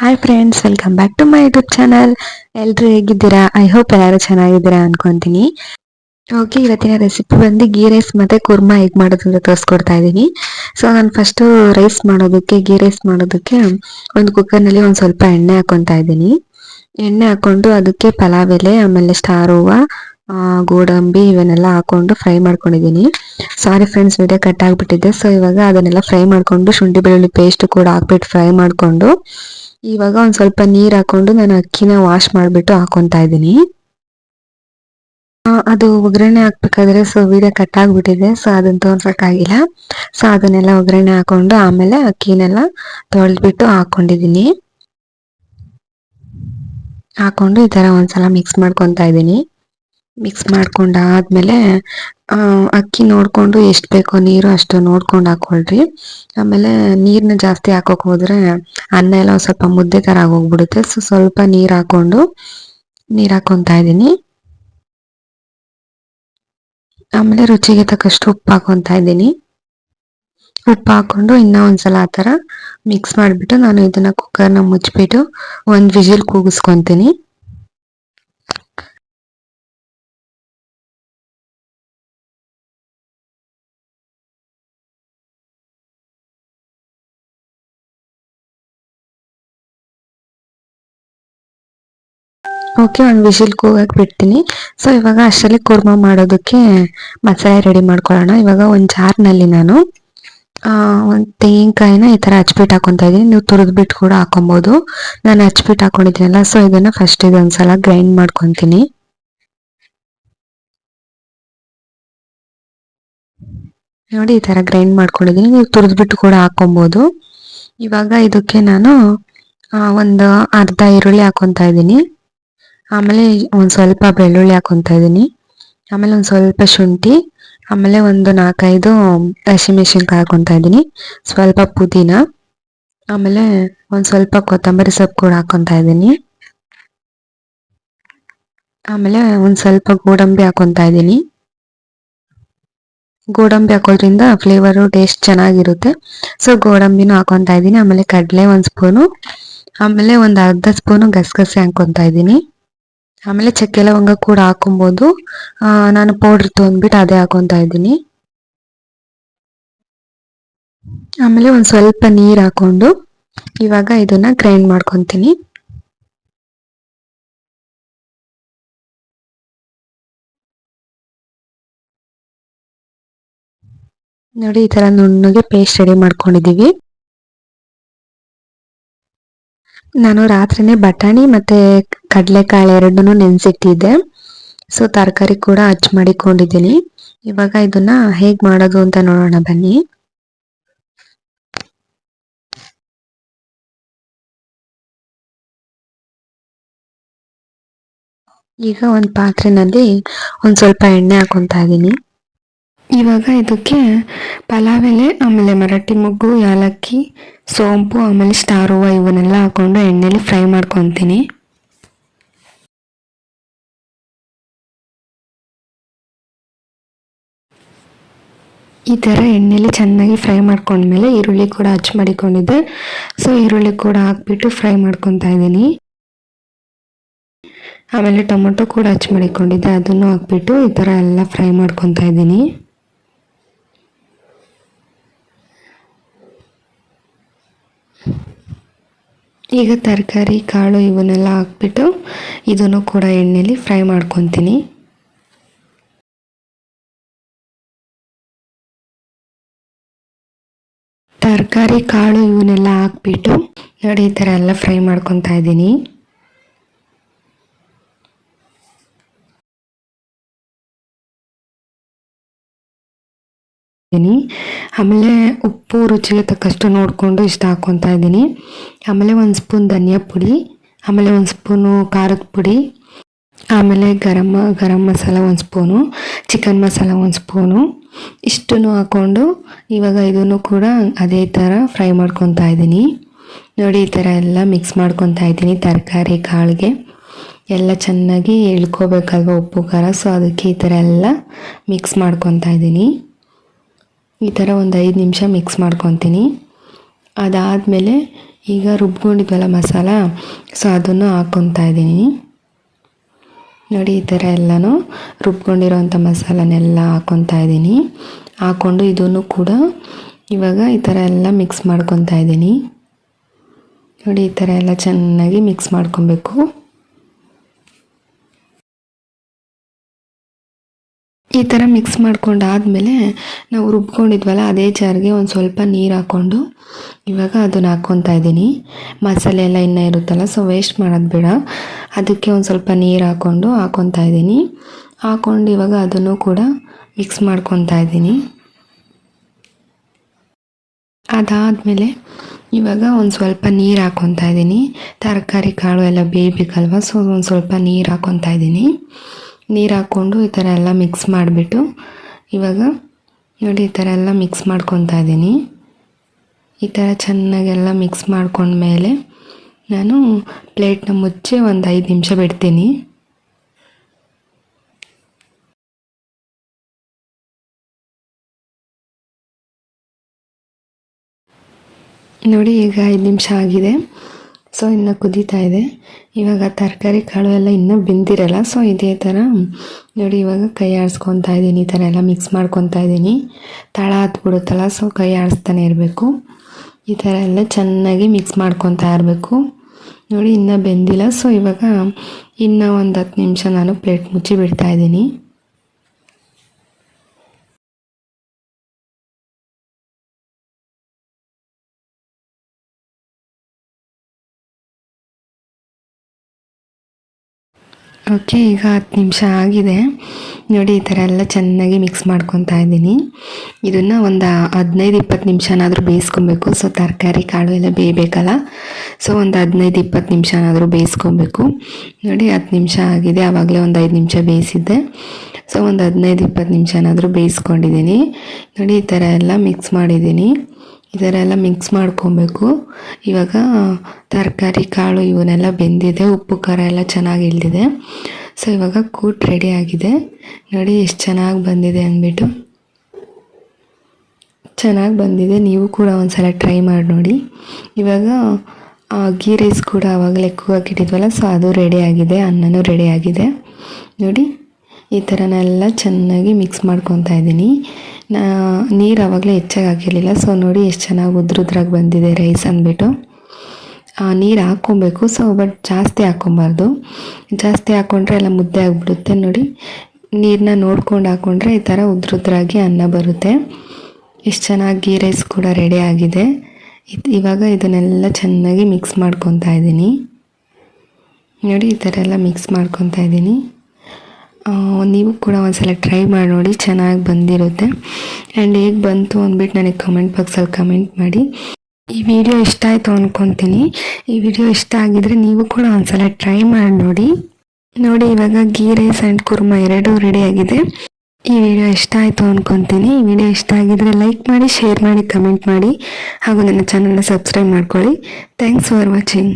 Hi friends welcome back to my YouTube channel ಎಲ್ಲರೂ ಹೇಗಿದ್ದೀರಾ? I hope ಎಲ್ಲರೂ ಚೆನ್ನಾಗಿದ್ದೀರಾ ಅನ್ಕೊಂತೀನಿ. ಓಕೆ ಇವತ್ತಿನ ರೆಸಿಪಿ ಬಂದು ಗೀ ರೈಸ್ ಮತ್ತೆ ಕುರ್ಮಾ ಹೇಗೆ ಮಾಡೋದು ಅಂತ ತೋರಿಸ್ಕೊಡ್ತಾ ಇದ್ದೀನಿ. ಸೊ ನಾನು ಫಸ್ಟು ರೈಸ್ ಮಾಡೋದಕ್ಕೆ ಗೀ ರೈಸ್ ಮಾಡೋದಕ್ಕೆ ಒಂದು ಕುಕ್ಕರ್ನಲ್ಲಿ ಒಂದು ಸ್ವಲ್ಪ ಎಣ್ಣೆ ಹಾಕೊತಾ ಇದ್ದೀನಿ. ಎಣ್ಣೆ ಹಾಕೊಂಡು ಅದಕ್ಕೆ ಪಲಾವ್ ಎಲೆ, ಆಮೇಲೆ ಸ್ಟಾರ್ ಹೂವು ಗೋಡಂಬಿ ಇವನ್ನೆಲ್ಲ ಹಾಕೊಂಡು ಫ್ರೈ ಮಾಡ್ಕೊಂಡಿದ್ದೀನಿ. ಸಾರಿ ಫ್ರೆಂಡ್ಸ್ ವಿಡಿಯೋ ಕಟ್ ಆಗಿಬಿಟ್ಟಿದೆ. ಸೊ ಇವಾಗ ಅದನ್ನೆಲ್ಲ ಫ್ರೈ ಮಾಡ್ಕೊಂಡು ಶುಂಠಿ ಬೆಳ್ಳುಳ್ಳಿ ಪೇಸ್ಟ್ ಕೂಡ ಹಾಕ್ಬಿಟ್ಟು ಫ್ರೈ ಮಾಡಿಕೊಂಡು ಇವಾಗ ಒಂದು ಸ್ವಲ್ಪ ನೀರು ಹಾಕೊಂಡು ನಾನು ಅಕ್ಕಿನ ವಾಶ್ ಮಾಡ್ಬಿಟ್ಟು ಹಾಕೊತಾ ಇದ್ದೀನಿ. ಅದು ಒಗ್ಗರಣೆ ಹಾಕ್ಬೇಕಾದ್ರೆ ಸೊ ವಿಡಿಯೋ ಕಟ್ ಆಗ್ಬಿಟ್ಟಿದೆ ಸೊ ಅದನ್ನ ತೋರ್ಸೋಕ್ಕಾಗಿಲ್ಲ ಸೊ ಅದನ್ನೆಲ್ಲ ಒಗ್ಗರಣೆ ಹಾಕೊಂಡು ಆಮೇಲೆ ಅಕ್ಕಿನೆಲ್ಲ ತೊಳೆದ್ಬಿಟ್ಟು ಹಾಕೊಂಡಿದ್ದೀನಿ. ಹಾಕೊಂಡು ಈ ತರ ಒಂದ್ಸಲ ಮಿಕ್ಸ್ ಮಾಡ್ಕೊತಾ ಇದ್ದೀನಿ. ಮಿಕ್ಸ್ ಮಾಡ್ಕೊಂಡಾದ್ಮೇಲೆ ಅಕ್ಕಿ ನೋಡ್ಕೊಂಡು ಎಷ್ಟು ಬೇಕೋ ನೀರು ಅಷ್ಟು ನೋಡ್ಕೊಂಡು ಹಾಕೊಳ್ರಿ. ಆಮೇಲೆ ನೀರ್ನ ಜಾಸ್ತಿ ಹಾಕೋಕ್ ಹೋದ್ರೆ ಅನ್ನ ಎಲ್ಲ ಸ್ವಲ್ಪ ಮುದ್ದೆ ಥರ ಆಗೋಗ್ಬಿಡುತ್ತೆ. ಸೊ ಸ್ವಲ್ಪ ನೀರ್ ಹಾಕೊಂಡು, ನೀರ್ ಹಾಕೊಂತಾ ಇದ್ದೀನಿ. ಆಮೇಲೆ ರುಚಿಗೆ ತಕ್ಕಷ್ಟು ಉಪ್ಪು ಹಾಕೊಂತಾ ಇದ್ದೀನಿ. ಉಪ್ಪು ಹಾಕೊಂಡು ಇನ್ನ ಒಂದ್ಸಲ ಆ ಥರ ಮಿಕ್ಸ್ ಮಾಡಿಬಿಟ್ಟು ನಾನು ಇದನ್ನ ಕುಕ್ಕರ್ನ ಮುಚ್ಚಿಬಿಟ್ಟು ಒಂದು ವಿಜಿಲ್ ಕೂಗಿಸ್ಕೊಂತೀನಿ. ಓಕೆ ಒಂದು ವಿಶಿಲ್ ಕೂಗಕ್ಕೆ ಬಿಡ್ತೀನಿ. ಸೊ ಇವಾಗ ಅಷ್ಟರಲ್ಲಿ ಕುರ್ಮಾ ಮಾಡೋದಕ್ಕೆ ಮಸಾಲೆ ರೆಡಿ ಮಾಡ್ಕೊಳ್ಳೋಣ. ಇವಾಗ ಒಂದು ಜಾರ್ನಲ್ಲಿ ನಾನು ಒಂದು ತೆಂಗಿನಕಾಯಿನ ಈ ಥರ ಹಚ್ಬಿಟ್ಟು ಹಾಕೊತಾ ಇದ್ದೀನಿ. ನೀವು ತುರಿದ್ಬಿಟ್ಟು ಕೂಡ ಹಾಕೊಬೋದು. ನಾನು ಹಚ್ಬಿಟ್ಟು ಹಾಕೊಂಡಿದ್ದೀನಲ್ಲ ಸೊ ಇದನ್ನು ಫಸ್ಟ್ ಇದೊಂದ್ಸಲ ಗ್ರೈಂಡ್ ಮಾಡ್ಕೊತೀನಿ. ನೋಡಿ, ಈ ಥರ ಗ್ರೈಂಡ್ ಮಾಡ್ಕೊಂಡಿದ್ದೀನಿ. ನೀವು ತುರಿದ್ಬಿಟ್ಟು ಕೂಡ ಹಾಕೊಬೋದು. ಇವಾಗ ಇದಕ್ಕೆ ನಾನು ಒಂದು ಅರ್ಧ ಈರುಳ್ಳಿ ಹಾಕೊತಾ ಇದ್ದೀನಿ. ಆಮೇಲೆ ಒಂದು ಸ್ವಲ್ಪ ಬೆಳ್ಳುಳ್ಳಿ ಹಾಕೊತಾ ಇದ್ದೀನಿ. ಆಮೇಲೆ ಒಂದು ಸ್ವಲ್ಪ ಶುಂಠಿ, ಆಮೇಲೆ ಒಂದು ನಾಲ್ಕೈದು ಹಸಿಮೆಣಸಿನ್ಕಾಯಿ ಹಾಕೊತಾ ಇದ್ದೀನಿ. ಸ್ವಲ್ಪ ಪುದೀನ, ಆಮೇಲೆ ಒಂದು ಸ್ವಲ್ಪ ಕೊತ್ತಂಬರಿ ಸೊಪ್ಪು ಕೂಡ ಹಾಕೊತಾ ಇದ್ದೀನಿ. ಆಮೇಲೆ ಒಂದು ಸ್ವಲ್ಪ ಗೋಡಂಬಿ ಹಾಕೊತಾ ಇದ್ದೀನಿ. ಗೋಡಂಬಿ ಹಾಕೋದ್ರಿಂದ ಫ್ಲೇವರು ಟೇಸ್ಟ್ ಚೆನ್ನಾಗಿರುತ್ತೆ. ಸೊ ಗೋಡಂಬಿನೂ ಹಾಕೊತಾ ಇದ್ದೀನಿ. ಆಮೇಲೆ ಕಡಲೆ ಒಂದು ಸ್ಪೂನು ಆಮೇಲೆ ಒಂದು ಅರ್ಧ ಸ್ಪೂನು ಗಸಗಸೆ ಹಾಕೊತಾ ಇದ್ದೀನಿ. ಆಮೇಲೆ ಚಕ್ಕೆ ಲವಂಗ ಕೂಡ ಹಾಕೊಬೋದು ಆ, ನಾನು ಪೌಡರ್ ತೊಗೊಂಡ್ಬಿಟ್ಟು ಅದೇ ಹಾಕೊಂತ ಇದ್ದೀನಿ. ಆಮೇಲೆ ಒಂದು ಸ್ವಲ್ಪ ನೀರು ಹಾಕೊಂಡು ಇವಾಗ ಇದನ್ನ ಗ್ರೈಂಡ್ ಮಾಡ್ಕೊತೀನಿ. ನೋಡಿ ಈ ತರ ನುಣ್ಣಗೆ ಪೇಸ್ಟ್ ರೆಡಿ ಮಾಡ್ಕೊಂಡಿದೀವಿ ನಾನು ರಾತ್ರಿನೇ ಬಟಾಣಿ ಮತ್ತೆ ಕಡಲೆಕಾಳು ಎರಡನ್ನೂ ನೆನೆಸಿಟ್ಟಿದ್ದೆ. ಸೊ ತರಕಾರಿ ಕೂಡ ಹಚ್ ಮಾಡಿಕೊಂಡಿದ್ದೀನಿ. ಇವಾಗ ಇದನ್ನ ಹೇಗೆ ಮಾಡೋದು ಅಂತ ನೋಡೋಣ ಬನ್ನಿ. ಈಗ ಒಂದು ಪಾತ್ರೆನಲ್ಲಿ ಒಂದು ಸ್ವಲ್ಪ ಎಣ್ಣೆ ಹಾಕೊತಾ ಇದ್ದೀನಿ ಇವಾಗ ಇದಕ್ಕೆ ಪಲಾವ್ ಎಲೆ ಆಮೇಲೆ ಮರಾಠಿ ಮೊಗ್ಗು, ಯಾಲಕ್ಕಿ, ಸೋಂಪು, ಆಮೇಲೆ ಸ್ಟಾರ್ ಹೂವು ಇವನ್ನೆಲ್ಲ ಹಾಕೊಂಡು ಎಣ್ಣೆಲಿ ಫ್ರೈ ಮಾಡ್ಕೊತೀನಿ. ಈ ಥರ ಎಣ್ಣೆಲಿ ಚೆನ್ನಾಗಿ ಫ್ರೈ ಮಾಡ್ಕೊಂಡ್ಮೇಲೆ ಈರುಳ್ಳಿ ಕೂಡ ಹಚ್ ಮಾಡಿಕೊಂಡಿದ್ದೆ. ಸೊ, ಈರುಳ್ಳಿ ಕೂಡ ಹಾಕ್ಬಿಟ್ಟು ಫ್ರೈ ಮಾಡ್ಕೊತಾ ಇದ್ದೀನಿ. ಆಮೇಲೆ ಟೊಮೊಟೊ ಕೂಡ ಹಚ್ ಮಾಡಿಕೊಂಡಿದ್ದೆ. ಅದನ್ನು ಹಾಕ್ಬಿಟ್ಟು ಈ ಥರ ಎಲ್ಲ ಫ್ರೈ ಮಾಡ್ಕೊತಾ ಇದ್ದೀನಿ. ಈಗ ತರಕಾರಿ, ಕಾಳು ಇವನ್ನೆಲ್ಲ ಹಾಕ್ಬಿಟ್ಟು ಇದನ್ನು ಕೂಡ ಎಣ್ಣೆಯಲ್ಲಿ ಫ್ರೈ ಮಾಡ್ಕೊತೀನಿ. ತರಕಾರಿ, ಕಾಳು ಇವನ್ನೆಲ್ಲ ಹಾಕ್ಬಿಟ್ಟು ನೋಡಿ ಈ ಥರ ಎಲ್ಲ ಫ್ರೈ ಮಾಡ್ಕೊತಾ ಇದ್ದೀನಿ. ಇದ್ದೀನಿ ಆಮೇಲೆ ಉಪ್ಪು ರುಚಿಗೆ ತಕ್ಕಷ್ಟು ನೋಡಿಕೊಂಡು ಇಷ್ಟ ಹಾಕ್ಕೊತಾ ಇದ್ದೀನಿ. ಆಮೇಲೆ ಒಂದು ಸ್ಪೂನ್ ಧನಿಯಾ ಪುಡಿ, ಆಮೇಲೆ ಒಂದು ಸ್ಪೂನು ಖಾರದ ಪುಡಿ, ಆಮೇಲೆ ಗರಮ್, ಗರಂ ಮಸಾಲ ಒಂದು ಸ್ಪೂನು, ಚಿಕನ್ ಮಸಾಲ ಒಂದು ಸ್ಪೂನು. ಇಷ್ಟನ್ನು ಹಾಕ್ಕೊಂಡು ಇವಾಗ ಇದನ್ನು ಕೂಡ ಅದೇ ಥರ ಫ್ರೈ ಮಾಡ್ಕೊತಾ ಇದ್ದೀನಿ. ನೋಡಿ, ಈ ಥರ ಎಲ್ಲ ಮಿಕ್ಸ್ ಮಾಡ್ಕೊತಾ ಇದ್ದೀನಿ ತರಕಾರಿ, ಕಾಳಿಗೆ. ಎಲ್ಲ ಚೆನ್ನಾಗಿ ಎಳ್ಕೋಬೇಕಲ್ವ ಉಪ್ಪು, ಖಾರ? ಸೊ ಅದಕ್ಕೆ ಈ ಥರ ಎಲ್ಲ ಮಿಕ್ಸ್ ಮಾಡ್ಕೊತಾ ಇದ್ದೀನಿ. ಈ ಥರ ಒಂದು ಐದು ನಿಮಿಷ ಮಿಕ್ಸ್ ಮಾಡ್ಕೊತೀನಿ. ಅದಾದಮೇಲೆ ಈಗ ರುಬ್ಕೊಂಡಿದ್ವಲ್ಲ ಮಸಾಲ, ಸೊ ಅದನ್ನು ಹಾಕ್ಕೊತಾ ಇದ್ದೀನಿ. ನೋಡಿ, ಈ ಥರ ಎಲ್ಲನೂ ರುಬ್ಕೊಂಡಿರೋವಂಥ ಮಸಾಲನೆಲ್ಲ ಹಾಕ್ಕೊತಾ ಇದ್ದೀನಿ. ಹಾಕ್ಕೊಂಡು ಇದನ್ನು ಕೂಡ ಇವಾಗ ಈ ಥರ ಎಲ್ಲ ಮಿಕ್ಸ್ ಮಾಡ್ಕೊತಾ ಇದ್ದೀನಿ. ನೋಡಿ, ಈ ಥರ ಎಲ್ಲ ಚೆನ್ನಾಗಿ ಮಿಕ್ಸ್ ಮಾಡ್ಕೊಬೇಕು. ಈ ಥರ ಮಿಕ್ಸ್ ಮಾಡ್ಕೊಂಡಾದಮೇಲೆ ನಾವು ರುಬ್ಕೊಂಡಿದ್ವಲ್ಲ ಅದೇ ಜಾರಿಗೆ ಒಂದು ಸ್ವಲ್ಪ ನೀರು ಹಾಕ್ಕೊಂಡು ಇವಾಗ ಅದನ್ನು ಹಾಕ್ಕೊತಾ ಇದ್ದೀನಿ. ಮಸಾಲೆ ಎಲ್ಲ ಇನ್ನೂ ಇರುತ್ತಲ್ಲ ಸೊ ವೇಸ್ಟ್ ಮಾಡೋದು ಬೇಡ. ಅದಕ್ಕೆ ಒಂದು ಸ್ವಲ್ಪ ನೀರು ಹಾಕ್ಕೊಂಡು ಹಾಕ್ಕೊತಾ ಇದ್ದೀನಿ. ಹಾಕ್ಕೊಂಡು ಇವಾಗ ಅದನ್ನು ಕೂಡ ಮಿಕ್ಸ್ ಮಾಡ್ಕೊತಾ ಇದ್ದೀನಿ. ಅದಾದಮೇಲೆ ಇವಾಗ ಒಂದು ಸ್ವಲ್ಪ ನೀರು ಹಾಕ್ಕೊತಾ ಇದ್ದೀನಿ. ತರಕಾರಿ, ಕಾಳು ಎಲ್ಲ ಬೇಯಬೇಕಲ್ವ ಸೊ ಒಂದು ಸ್ವಲ್ಪ ನೀರು ಹಾಕ್ಕೊತಾ ಇದ್ದೀನಿ. ನೀರು ಹಾಕ್ಕೊಂಡು ಈ ಥರ ಎಲ್ಲ ಮಿಕ್ಸ್ ಮಾಡಿಬಿಟ್ಟು, ಇವಾಗ ನೋಡಿ ಈ ಥರ ಎಲ್ಲ ಮಿಕ್ಸ್ ಮಾಡ್ಕೊತಾ ಇದ್ದೀನಿ. ಈ ಥರ ಚೆನ್ನಾಗೆಲ್ಲ ಮಿಕ್ಸ್ ಮಾಡ್ಕೊಂಡ್ಮೇಲೆ ನಾನು ಪ್ಲೇಟ್ನ ಮುಚ್ಚಿ ಒಂದು ಐದು ನಿಮಿಷ ಬಿಡ್ತೀನಿ. ನೋಡಿ ಈಗ ಐದು ನಿಮಿಷ ಆಗಿದೆ. ಸೊ ಇನ್ನು ಕುದೀತಾ ಇದೆ. ಇವಾಗ ತರಕಾರಿ ಕಾಳು ಎಲ್ಲ ಇನ್ನೂ ಬೆಂದಿರಲ್ಲ. ಸೊ ಇದೇ ಥರ ನೋಡಿ, ಇವಾಗ ಕೈ ಆಡಿಸ್ಕೊತಾ ಇದ್ದೀನಿ. ಈ ಥರ ಎಲ್ಲ ಮಿಕ್ಸ್ ಮಾಡ್ಕೊತಾ ಇದ್ದೀನಿ. ತಳ ಹತ್ಬಿಡುತ್ತಲ್ಲ ಸೊ ಕೈ ಆಡಿಸ್ತಾನೆ ಇರಬೇಕು. ಈ ಥರ ಎಲ್ಲ ಚೆನ್ನಾಗಿ ಮಿಕ್ಸ್ ಮಾಡ್ಕೊತಾ ಇರಬೇಕು. ನೋಡಿ, ಇನ್ನೂ ಬೆಂದಿಲ್ಲ. ಸೊ ಇವಾಗ ಇನ್ನೂ ಒಂದು ಹತ್ತು ನಿಮಿಷ ನಾನು ಪ್ಲೇಟ್ ಮುಚ್ಚಿ ಬಿಡ್ತಾ ಇದ್ದೀನಿ. ಓಕೆ, ಈಗ ಹತ್ತು ನಿಮಿಷ ಆಗಿದೆ. ನೋಡಿ, ಈ ಥರ ಎಲ್ಲ ಚೆನ್ನಾಗಿ ಮಿಕ್ಸ್ ಮಾಡ್ಕೊತಾ ಇದ್ದೀನಿ. ಇದನ್ನು ಒಂದು ಹದಿನೈದು ಇಪ್ಪತ್ತು ನಿಮಿಷನಾದರೂ ಬೇಯಿಸ್ಕೊಬೇಕು. ಸೊ ತರಕಾರಿ, ಕಾಳು ಎಲ್ಲ ಬೇಯಬೇಕಲ್ಲ? ಸೊ ಒಂದು ಹದಿನೈದು ಇಪ್ಪತ್ತು ನಿಮಿಷನಾದರೂ ಬೇಯಿಸ್ಕೊಬೇಕು. ನೋಡಿ, ಹತ್ತು ನಿಮಿಷ ಆಗಿದೆ. ಆವಾಗಲೇ ಒಂದು ಐದು ನಿಮಿಷ ಬೇಯಿಸಿದ್ದೆ. ಸೊ ಒಂದು ಹದಿನೈದು ಇಪ್ಪತ್ತು ನಿಮಿಷನಾದರೂ ಬೇಯಿಸ್ಕೊಂಡಿದ್ದೀನಿ. ನೋಡಿ, ಈ ಥರ ಎಲ್ಲ ಮಿಕ್ಸ್ ಮಾಡಿದ್ದೀನಿ. ಈ ಥರ ಎಲ್ಲ ಮಿಕ್ಸ್ ಮಾಡ್ಕೊಬೇಕು. ಇವಾಗ ತರಕಾರಿ, ಕಾಳು ಇವನ್ನೆಲ್ಲ ಬೆಂದಿದೆ. ಉಪ್ಪು, ಖಾರ ಎಲ್ಲ ಚೆನ್ನಾಗಿ ಇಳಿದಿದೆ. ಸೊ ಇವಾಗ ಕೂಟ್ ರೆಡಿ ಆಗಿದೆ. ನೋಡಿ ಎಷ್ಟು ಚೆನ್ನಾಗಿ ಬಂದಿದೆ ಅಂದ್ಬಿಟ್ಟು. ಚೆನ್ನಾಗಿ ಬಂದಿದೆ. ನೀವು ಕೂಡ ಒಂದ್ಸಲ ಟ್ರೈ ಮಾಡಿ ನೋಡಿ. ಇವಾಗ ಗೀ ರೈಸ್ ಕೂಡ ಆವಾಗಲೇ ಹಾಕಿಟ್ಟಿದ್ವಲ್ಲ ಸೊ ಅದು ರೆಡಿ ಆಗಿದೆ. ಅನ್ನನೂ ರೆಡಿ ಆಗಿದೆ. ನೋಡಿ, ಈ ಥರನೆಲ್ಲ ಚೆನ್ನಾಗಿ ಮಿಕ್ಸ್ ಮಾಡ್ಕೊತಾ ಇದ್ದೀನಿ. ನೀರು ಆವಾಗಲೇ ಹೆಚ್ಚಾಗಿ ಹಾಕಿರಲಿಲ್ಲ ಸೊ ನೋಡಿ ಎಷ್ಟು ಚೆನ್ನಾಗಿ ಉದ್ರುದ್ರಾಗಿ ಬಂದಿದೆ ರೈಸ್ ಅಂದ್ಬಿಟ್ಟು. ನೀರು ಹಾಕ್ಕೊಬೇಕು. ಸೊ ಬಟ್ ಜಾಸ್ತಿ ಹಾಕ್ಕೊಬಾರ್ದು. ಜಾಸ್ತಿ ಹಾಕ್ಕೊಂಡ್ರೆ ಎಲ್ಲ ಮುದ್ದೆ ಆಗಿಬಿಡುತ್ತೆ ನೋಡಿ. ನೀರನ್ನ ನೋಡ್ಕೊಂಡು ಹಾಕ್ಕೊಂಡ್ರೆ ಈ ಥರ ಉದ್ರುದ್ರಾಗಿ ಅನ್ನ ಬರುತ್ತೆ. ಎಷ್ಟು ಚೆನ್ನಾಗಿ ಗೀ ರೈಸ್ ಕೂಡ ರೆಡಿ ಆಗಿದೆ. ಇವಾಗ ಇದನ್ನೆಲ್ಲ ಚೆನ್ನಾಗಿ ಮಿಕ್ಸ್ ಮಾಡ್ಕೊತಾ ಇದ್ದೀನಿ ನೋಡಿ ಈ ಥರ ಎಲ್ಲ ಮಿಕ್ಸ್ ಮಾಡ್ಕೊತಾ ಇದ್ದೀನಿ ನೀವು ಕೂಡ ಒಂದ್ಸಲ ಟ್ರೈ ಮಾಡಿ ನೋಡಿ, ಚೆನ್ನಾಗಿ ಬಂದಿರುತ್ತೆ. ಆ್ಯಂಡ್ ಹೇಗೆ ಬಂತು ಅಂದ್ಬಿಟ್ಟು ನನಗೆ ಕಮೆಂಟ್ ಬಾಕ್ಸಲ್ಲಿ ಕಮೆಂಟ್ ಮಾಡಿ. ಈ ವಿಡಿಯೋ ಇಷ್ಟ ಆಯಿತು ಅಂದ್ಕೊತೀನಿ ಈ ವಿಡಿಯೋ ಇಷ್ಟ ಆಗಿದ್ರೆ ನೀವು ಕೂಡ ಒಂದ್ಸಲ ಟ್ರೈ ಮಾಡಿ ನೋಡಿ. ನೋಡಿ, ಇವಾಗ ಗೀ ರೈಸ್ ಆ್ಯಂಡ್ ಕುರ್ಮಾ ಎರಡೂ ರೆಡಿ ಆಗಿದೆ. ಈ ವಿಡಿಯೋ ಇಷ್ಟ ಆಯಿತು ಅಂದ್ಕೊತೀನಿ ಈ ವಿಡಿಯೋ ಇಷ್ಟ ಆಗಿದ್ರೆ ಲೈಕ್ ಮಾಡಿ ಶೇರ್ ಮಾಡಿ ಕಮೆಂಟ್ ಮಾಡಿ. ಹಾಗೂ ನನ್ನ ಚಾನಲ್ನ ಸಬ್ಸ್ಕ್ರೈಬ್ ಮಾಡ್ಕೊಳ್ಳಿ. Thanks for watching